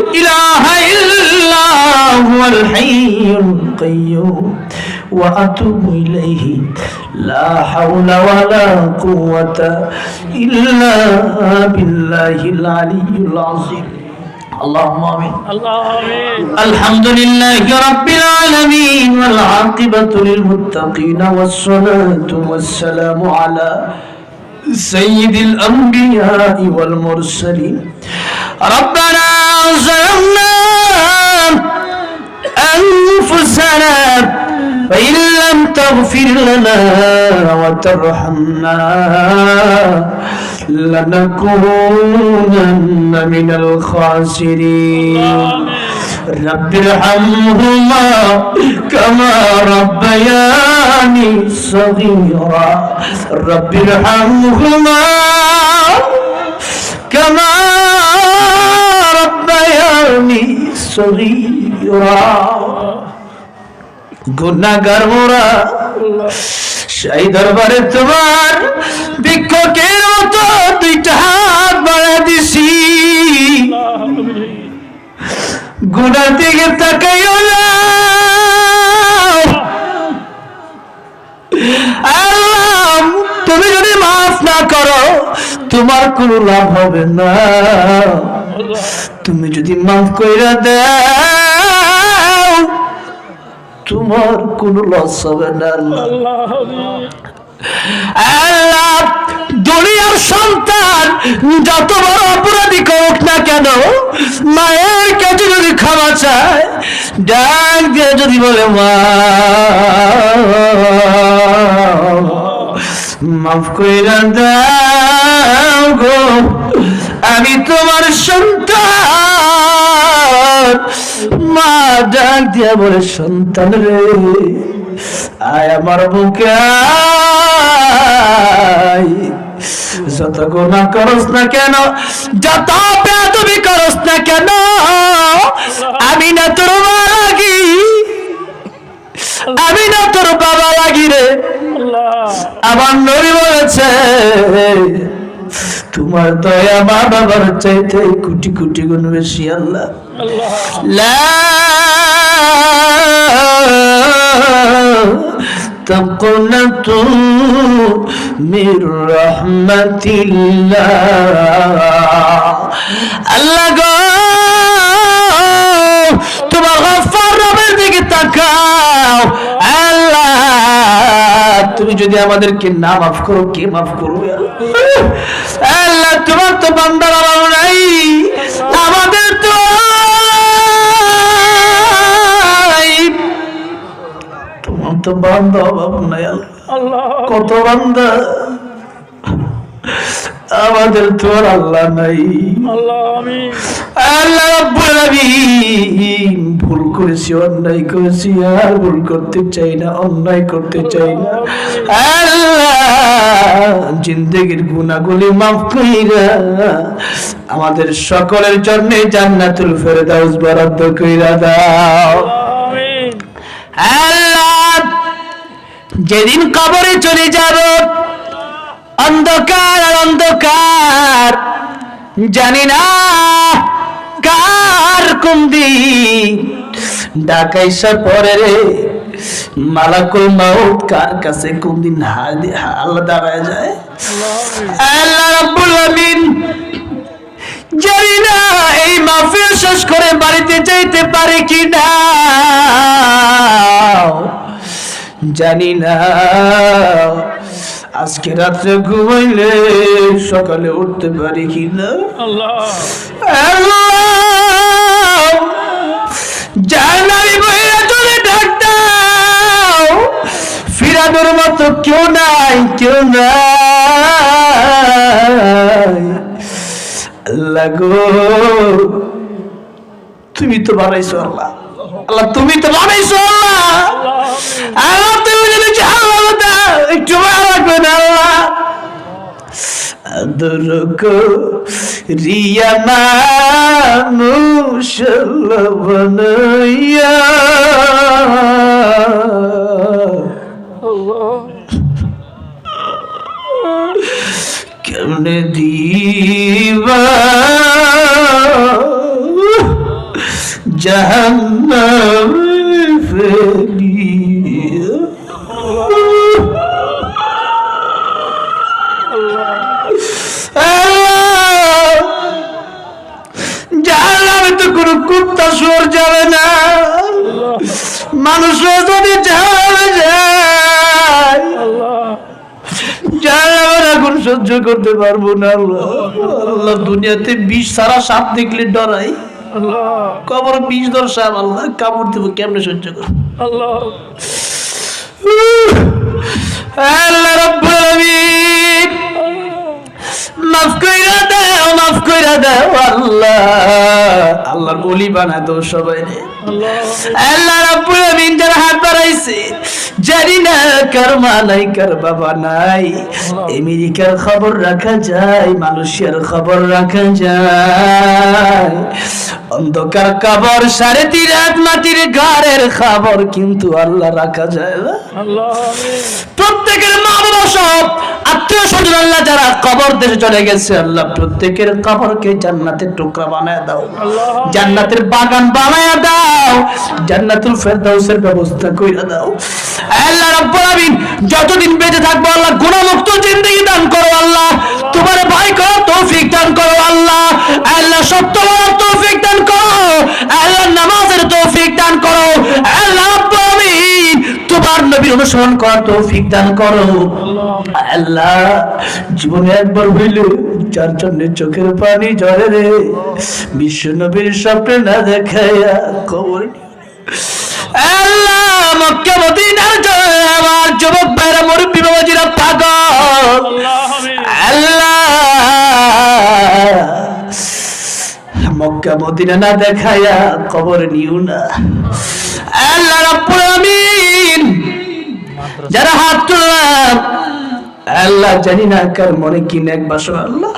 إله إلا هو الحي القيوم وأتوب إليه. لا حول ولا قوة إلا بالله العلي العظيم. اللهم آمين. الحمد لله رب العالمين والعاقبة للمتقين والصلاة والسلام على سيد الأنبياء والمرسلين. ربنا ظلمنا أنفسنا فإن لم تغفر لنا وترحمنا لنكونن من الخاسرين. رب ارحمهما كما ربياني صغيرا. رب ارحمهما كما আপনি গুণাগার গুনাগার মোরা, সেই দরবারে তোমার বিক্ষকের মতো দুইটা হাত বাড়া দিছি। গুনার দিকে তাকাই তুমি যদি মাফ না করো, তোমার কোনো লাভ হবে না। তুমি যদি মাফ কইরা দাও, তোমার কোনো লস হবে না। আল্লাহ, দুনিয়ার সন্তান, যত বড় অপরাধী করুক না কেন, মায়ের কাছে যদি ক্ষমা চায়, ডাক দিয়ে যদি বলে, মা, মাফ কইরা দাও গো। আমি তোমার সন্তান। মা ডাক দিয়া বলে সন্তান রে আয় আমার বুকে যত গুণা করস না কেন যত তুমি করস না কেন আমি না তোর মা লাগি। আমি না তোর বাবা লাগি রে। আমার নবী বলেছে তোমার দয়া মা বাবার চাইতে কোটি কোটি গুণ বেশি আল্লাহ لا تقنطوا من رحمة الله আল্লাহ গো তোমার গফফার রবের দিকে তাকাও আল্লাহ তুমি যদি আমাদেরকে না মাফ করো কে মাফ করবে আল্লাহ তোমার তো বান্দার অভাব নাই। আমাদের তো। তোমার তো বান্দা অভাব নাই কত বান্দা। আমাদের তো আর আল্লাহ নাই। আল্লাহ আল্লাহ ভুল করেছি অন্যায় করেছি আর ভুল করতে চাই না অন্যায় করতে চাই না। জিন্দেগির গুনাহগুলি মাফ কইরা আমাদের সকলের জন্য জান্নাতুল ফেরদাউস বরাদ্দ কইরা দাও। আল্লাহ যেদিন কবরে চলে যাব অন্ধকার আর অন্ধকার জানি না কার কোন দিন ডাকাইসা পরে রে মালাকুল মাউত কার কাছে কোন দিন আল্লাহ দাঁড়ায় যায়? আল্লাহ রাব্বুল আমিন জানি না এই মাহফিল শেষ করে বাড়িতে যাইতে পারে কি না জানি না আজকে রাত্রে ঘুমাইলে সকালে উঠতে পারি কি না জানাই বইরা চলে ডাক দাও। ফিরানোর মতো কেউ নাই কেউ নাই। আল্লাহ গো, তুমি তো বানাইছো আল্লাহ। আল্লাহ, তুমি তো বানাইছো আল্লাহ। আল্লাহ, তুমি যদি চাও একটু রিয়া মানুষ আল্লাহ বানাইয়া কেমনে দিবা? জাহান্নামে যাবে না। মানুষ যদি যাবে যায় সহ্য করতে পারব না, আল্লাহ। আল্লাহ, দুনিয়াতে বিষ সারা সাপ দেখলে ডরাই। কবর বিষ ধর সাপ, আল্লাহ, কামড় দেবো, কেমনে সহ্য করব? আল্লাহ, রাব্বুল আলামিন, মাফ কইরা দাও, মাফ কইরা দাও, আল্লাহ। আল্লাহর অলি বানায় তো সবাই রে আল্লাহ রাব্বুল আমিন যারা হাত বাড়াইছে জানি না কার মা নাই কার বাবা নাই। আমেরিকার খবর রাখা যায় মালয়েশিয়ার খবর রাখা যায়। অন্ধকার কবর সাড়ে তিন রাত মাটির ঘরের খবর কিন্তু আল্লাহ রাখা যায় না। প্রত্যেকের মা বাবা সব আত্মীয় স্বজন আল্লাহ যারা কবর দেশে চলে গেছে আল্লাহ প্রত্যেকের কবরকে জান্নাতের টুকরা বানায় দাও। জান্নাতের বাগান বানায় দাও। জান্নাতুল ফেরদাউসের ব্যবস্থা কইরা দাও। আল্লাহ রাব্বুল আলামিন যতদিন বেঁচে থাকব আল্লাহ গুণমুক্ত জিন্দেগি দান করো আল্লাহ। তোমার ভাই করো তৌফিক দান করো আল্লাহ। আল্লাহ সত্য তৌফিক দান করো। আল্লাহ নামাজের তৌফিক দান করো। আল্লাহ তোমার নবীর অনুসরণ করার তৌফিক দান করো। আল্লাহ জীবনে একবার হইল যার জন্য চোখের পানি ঝরে রে বিশ্ব নবীর স্বপ্নে না দেখাইয়া খবর। আল্লাহ মক্কা মদিনার জন্য আমার যুবক ভাইরা মুরব্বী বাবাজিরা পাগল। আল্লাহ মক্কা মদিনা না দেখাইয়া খবর নিও না। আল্লাহ রাব্বুল আমিন, যারা হাত তুললাম, আল্লাহ জানি না কার মনে কি নেক বাসনা, আল্লাহ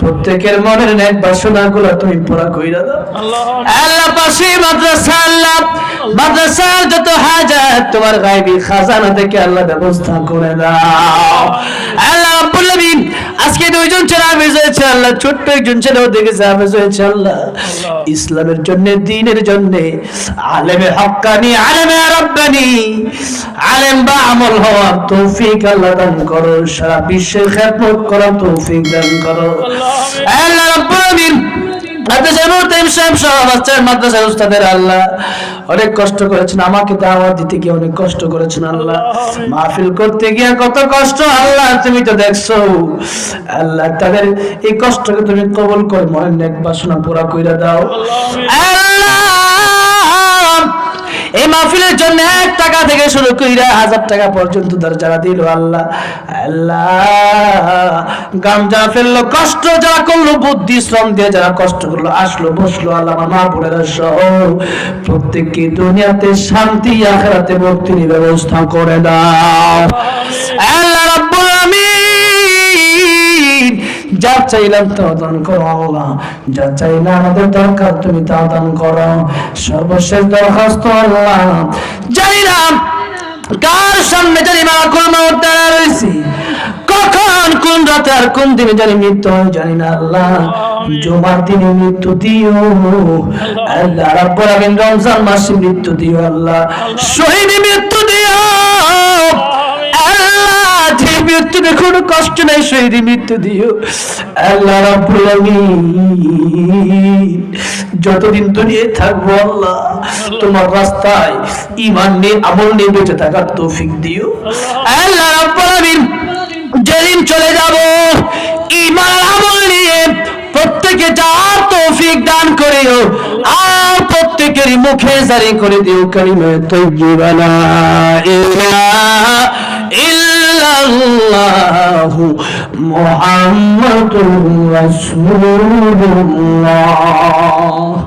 প্রত্যেকের মনের নেক বাসনা গুলো তুমি পুরা কইরা দাও। আল্লাহ পাশে মাদ্রাসা, আল্লাহ মাদ্রাসার যত হাজার, তোমার গায়বী খাজানা থেকে আল্লাহ ব্যবস্থা করে দাও। আজকে দুইজন ছেলে হাফেজ হয়েছে আল্লাহ ছোট্ট একজন ছেলেও দেখেছে হাফেজ হয়েছে আল্লাহ। ইসলামের জন্য দিনের জন্য আলেমে হক্কানি আলেমে রব্বানি আলেম বা আমল হওয়ার তৌফিক আল্লাহ দান করো সারা বিশ্বের খেদমত করার তৌফিক দান করো। আল্লাহ রাব্বুল আমিন মাদ্রাসার উস্তাদের আল্লাহ। অনেক কষ্ট করেছেন আমাকে দাওয়াত দিতে গিয়ে অনেক কষ্ট করেছেন আল্লাহ। মাহফিল করতে গিয়ে কত কষ্ট আল্লাহ তুমি তো দেখছ। আল্লাহ তাদের এই কষ্টকে তুমি কবল করে মনের নেক বাসনা পুরা কইরা দাও। আল্লাহ এই মাহফিলের জন্য এক টাকা থেকে শুরু কইরা হাজার টাকা পর্যন্ত তার যারা দিল আল্লাহ আল্লাহ। গাম যারা ফেলল, কষ্ট, যারা করল, বুদ্ধি, শ্রম দিয়ে যারা কষ্ট করল, আসলো, বসল আল্লাহ মা বোনেরা সহ প্রত্যেককে দুনিয়াতে শান্তি, আখেরাতে মুক্তির ব্যবস্থা করে দাও। আল্লাহ রাব্বুল আমিন যা চাইলাম তা দান করো আল্লাহ। যা চাই না আমাদের দরকার তুমি তা দান করো। সর্বশেষ দরখাস্ত আল্লাহ। জানি না কার সামনে জানি মালাকুল মাউত দাঁড়া রয়েছি? কখন, কোন রাতে আর কোন দিনে জানি মৃত্যু হয় জানি না আল্লাহ। জুমার দিনে মৃত্যু দিও। আল্লাহ রাব্বুল আমিন রমজান মাসে মৃত্যু দিও আল্লাহ। শহীদ মৃত্যু দিও। যে মৃত্যু কোনো কষ্ট নাই, শহীদ মৃত্যু দিও। আল্লাহ রাব্বুল আমিন। যতদিন দুনিয়ায় থাকব আল্লাহ, তোমার রাস্তায় ঈমান নিয়ে, আমল নিয়ে বেঁচে থাকার তৌফিক দিও। আল্লাহ রাব্বুল আমিন, যেদিন চলে যাব, ঈমান আমল নিয়ে প্রত্যেকে যার তৌফিক দান করিও, আর প্রত্যেকের মুখে জারি করে দিও কালিমা তাইয়্যিবা লা ইলাহা ইল্লাল্লাহু মুহাম্মাদুর রাসূলুল্লাহ।